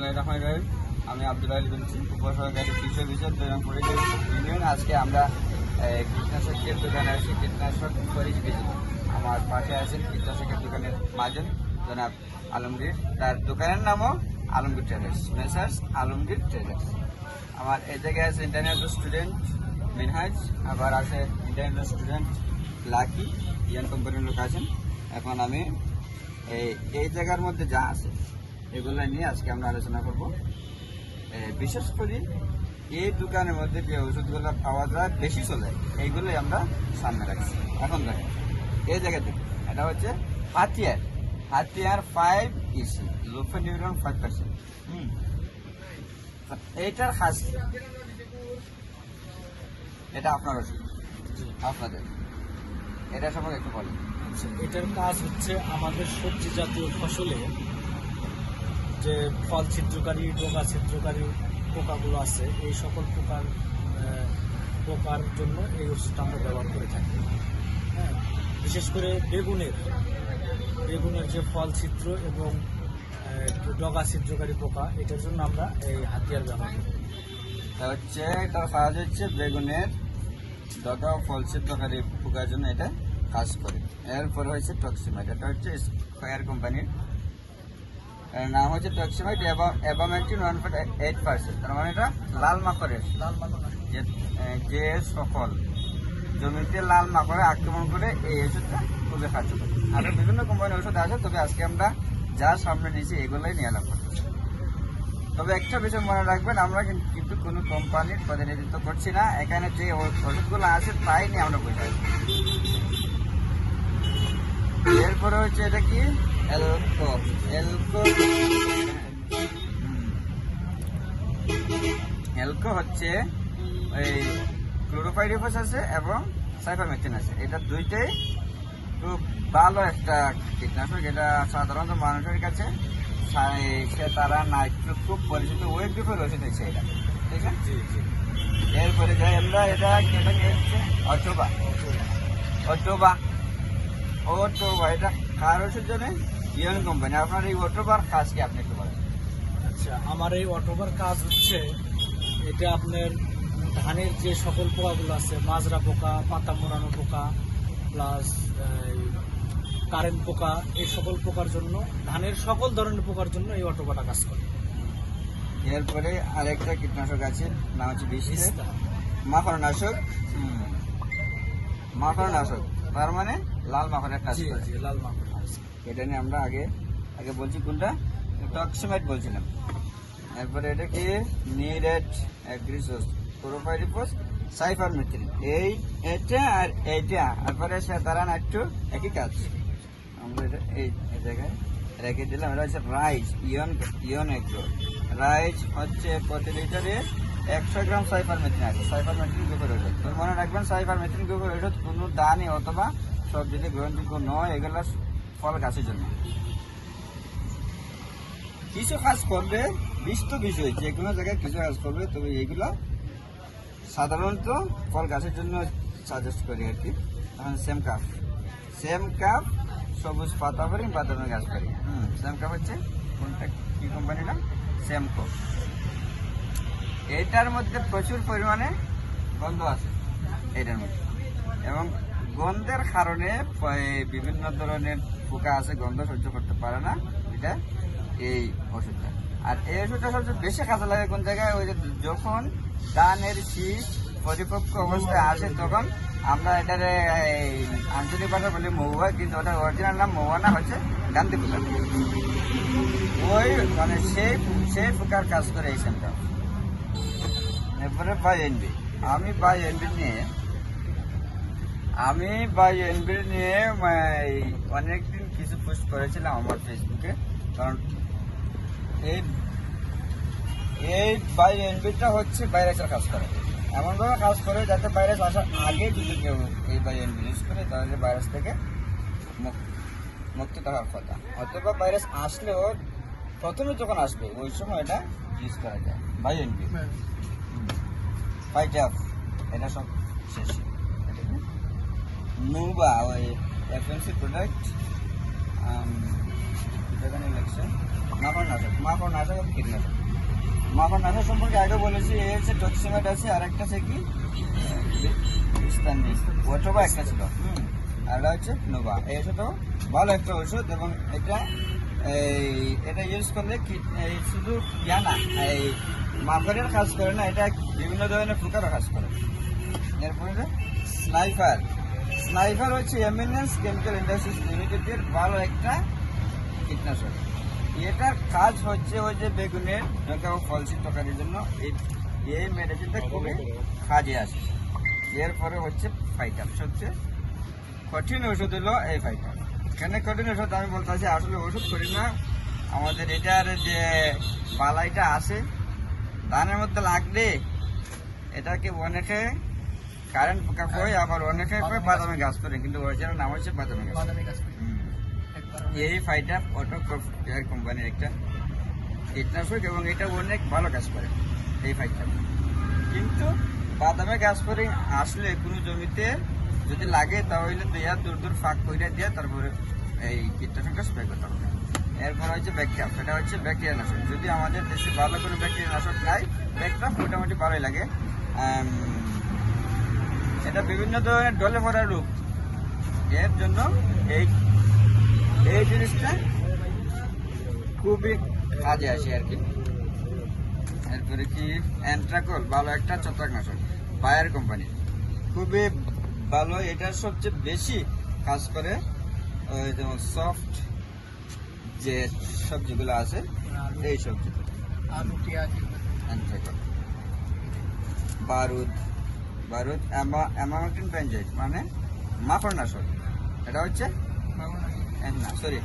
বিসমুল্লাহ রহমান রহিম আমি আব্দুল আলী বলছি উপসহকারী কৃষি বিষয় দৈরমপুর ইউনিয়ন আজকে আমরা কীটনাশকের দোকানে আসি কীটনাশক খরিজ বেজি আমার পাশে আছেন কীটনাশকের দোকানের মাজন জনাব আলমগীর। তার দোকানের নামও Alamgir traders. Messrs Alamgir traders. আমার এই জায়গায় আছে ইন্টারন্যাশনাল স্টুডেন্ট মিনহাজ। আবার আছে ইন্টারন্যাশনাল স্টুডেন্ট লাকি। ইয়ান কোম্পানির লোক আছেন। এখন আমি এই এই জায়গার মধ্যে যা আছে এগুলো নিয়ে আজকে আমরা আলোচনা করব। বিশেষ করে এই দোকানের মধ্যে যে ওষুধগুলো পাওয়া যায় বেশি চলে এইগুলোই আমরা সামনে রাখছি। এখন দেখেন এই জায়গা থেকে এটা হচ্ছে Hatiyar. Hatiyar five EC lufenuron five percent হুম। এইটার খাস এটা আপনার ওষুধ। আপনাদের। এটা সম্পর্কে একটু বলেন। আচ্ছা, এটার কাজ হচ্ছে আমাদের সবজি জাতীয় ফসলে যে ফল ছিদ্রকারী ডোকা ছিদ্রকারী পোকাগুলো আছে, এই সকল পোকার পোকার জন্য এই ওষুধটা আমরা ব্যবহার করে থাকি। হ্যাঁ বিশেষ করে বেগুনের। বেগুনের যে ফল ছিদ্র এবং ডগা ছিদ্রকারী পোকা, এটার জন্য আমরা এই হাতিয়ার ব্যবহার করি। হচ্ছে এটার কাজ হচ্ছে বেগুনের, ডগা ফল ছিদ্রকারী পোকার জন্য এটা কাজ করে। এরপরে হচ্ছে টক্সিমাইট এটা হচ্ছে স্কোয়ার কোম্পানির নাম হচ্ছে টক্সিমাইট এবং abamectin one point eight percent. তার মানে এটা লাল মাকড়ের লাল মাকড় যে যে সকল জমিতে লাল মাকড়ে আক্রমণ করে এই ওষুধটা খুবই কার্যকর। আরও বিভিন্ন কোম্পানির ওষুধ আছে তবে আজকে আমরা যা সামনে নিয়েছি এগুলোই নিয়ে করতেছি তবে একটা বিষয় মনে রাখবেন আমরা কিন্তু কোনো কোম্পানির প্রতিনিধিত্ব করছি না। এখানে যে ওষুধগুলো আছে তাই নিয়ে আমরা আছি। এরপরে হচ্ছে এটা কি? হচ্ছে এই ক্লোরোফাইরিফাস আছে এবং সাইফারমেথিন আছে। এটা দুইটাই খুব ভালো একটা কীটনাশক। এটা সাধারণত মানুষের কাছে সা- তারা নাইট্রো খুব পরিচিত ওয়েট বিফোর ওষুধ হচ্ছে এটা। ঠিক আছে? জি জি। এরপরে যাই আমরা এটা এটা কি হচ্ছে? অটোবা। অটোবা। অটোবা এটা কার ওষুধ জানেন ইয়ন কোম্পানি। আপনার এই অটোবার কাজ কি আপনি একটু বলেন। আচ্ছা আমার এই অটোবার কাজ হচ্ছে এটা আপনার ধানের যে সকল পোকাগুলো আছে মাজরা পোকা পাতা মোড়ানো পোকা প্লাস কারেন্ট পোকা এই সকল পোকার জন্য ধানের সকল ধরনের পোকার জন্য এই অটোবাটা কাজ করে। এরপরে আরেকটা কীটনাশক আছে নাম হচ্ছে বিশ ভিস্তা। মাখননাশক। মাখননাশক। তার মানে লাল কাজ করে। জি লাল মাকড় এটা নিয়ে আমরা আগে আগে বলছি কোনটা? টক্সিমাইট বলছিলাম। এরপরে এটা কি? নিরেট অ্যাগ্রিসোস প্রোফাইলিফোস সাইফার মিথিল এই, এটা আর এইটা তারপরে সে তারা একটু, একই কাজ। আমরা এটা এই জায়গায় রেখে দিলাম। এটা হচ্ছে রাইস ইয়ন ইয়ন এগ্রো রাইস হচ্ছে প্রতি লিটারে একশো গ্রাম সাইফার মেথিন আছে। সাইফার মেথিন গোবর ওষুধ তো মনে রাখবেন সাইফার মেথিন গোবর ওষুধ কোনো দানই অথবা সবজিতে গ্রহণযোগ্য নয়। এগুলো ফল গাছের জন্য। কিছু কাজ করবে বিষ তো বিষয়, যে কোনো জায়গায় কিছু কাজ করবে, তবে এইগুলো সাধারণত ফল গাছের জন্য সাজেস্ট করি আর কি। এখন সেম কাপ সেম কাপ সবুজ পাতা করি বাদামের গাছ করি। হুম সেম কাপ হচ্ছে কোনটা, কি কোম্পানি নাম কাপ এটার মধ্যে প্রচুর পরিমাণে গন্ধ আছে, এটার মধ্যে। এবং গন্ধের কারণে বিভিন্ন ধরনের পোকা আছে, গন্ধ সহ্য করতে পারে না, এটা এই ওষুধটা। আর এই ওষুধটা সবচেয়ে বেশি কাজে লাগে কোন জায়গায়? ওই যে যখন ধানের শীষ পরিপক্ক অবস্থায় আসে, তখন আমরা এটার আঞ্চলিক ভাষা বলি মহুয়া, কিন্তু ওটার অরিজিনাল নাম মহুয়া না হচ্ছে গান্ধী পোকা ওই মানে সেই সেই পোকার কাজ করে এই সেন্টার। এরপরে বাই এনবি আমি বাই এনবি নিয়ে, আমি বাই এনবি নিয়ে অনেকদিন কিছু পোস্ট করেছিলাম আমার ফেসবুকে কারণ এই এই বাই এনবিটা হচ্ছে ভাইরাসের কাজ করে। এমনভাবে কাজ করে যাতে ভাইরাস আসার আগে যদি কেউ এই বাই এনবি ইউজ করে তাহলে ভাইরাস থেকে মুক- মুক্ত থাকার কথা। অথবা ভাইরাস আসলেও প্রথমে যখন আসবে ওই সময় এটা ইউজ করা যায়। বাই এনবি ফাইট আপ এটা সব শেষ। নোভা ওই এফএমসি প্রোডাক্ট এখানে লেখছে মাখন নাশক মাখন নাশক এবং কীটনাশক। মাখন নাশক সম্পর্কে আগে বলেছি এই হচ্ছে টক্সিমেট আছে, আর একটা আছে কি? ওটাও একটা ছিল, হুম, আর এটা হচ্ছে নোভা। এই ওষুধটাও ভালো একটা ওষুধ এবং এটা, এই, এটা ইউজ করলে এই শুধু ইয়া না, এই মাকড়ের কাজ করে না, এটা বিভিন্ন ধরনের পোকারও কাজ করে। এরপরে স্নাইফার। স্নাইফার হচ্ছে এমিনেন্স কেমিক্যাল ইন্ডাস্ট্রিজ লিমিটেডের ভালো একটা কীটনাশক। এটার কাজ হচ্ছে ওই যে বেগুনের ডোকা ফলসি তরকারির জন্য এই এই মেডিসিনটা খুবই কাজে আসে। এরপরে হচ্ছে ফাইটার সবচেয়ে কঠিন ওষুধ হলো এই ফাইটার কেন কঠিন ওষুধ? আমি বলতেছি আসলে ওষুধ করি না। আমাদের এটার যে বালাইটা আছে ধানের মধ্যে লাগলে এটাকে অনেকে কারেন্ট পোকা কয় আবার অনেকে কয় বাদামি গাছ করে কিন্তু ওইটার নাম হচ্ছে বাদামি গাছ। এই ফাইটার অটো কেয়ার কোম্পানির একটা কীটনাশক এবং এটা অনেক ভালো কাজ করে, এই ফাইটার কিন্তু বাদামে গাছ করে আসলে কোনো জমিতে যদি লাগে তাহলে দেয়া দূর দূর ফাঁক করে দিয়ে তারপরে এই কীটনাশকটা স্প্রে করতে হবে। এরপর হচ্ছে ব্যাকটেরিয়া, সেটা হচ্ছে ব্যাকটেরিয়া নাশক। যদি আমাদের দেশে ভালো কোনো ব্যাকটেরিয়া নাশক নাই, ব্যাকটেরিয়া মোটামুটি ভালোই লাগে। এটা বিভিন্ন ধরনের ডলে ভরা রোগ। এর জন্য এই এই জিনিসটা খুবই কাজে আসে আর কি। এরপরে কি? অ্যান্ট্রাকল ভালো একটা ছত্রাকনাশক বায়ার কোম্পানি খুবই ভালো এটার সবচেয়ে বেশি কাজ করে। ওই যেমন সফট যে সবজিগুলো আছে এই সবজি। আলু পেঁয়াজ অ্যান্ট্রাকল বারুদ। বারুদ অ্যামাউন্টিন পেঞ্জাইট মানে মাকড়নাশক। এটা হচ্ছে না সরি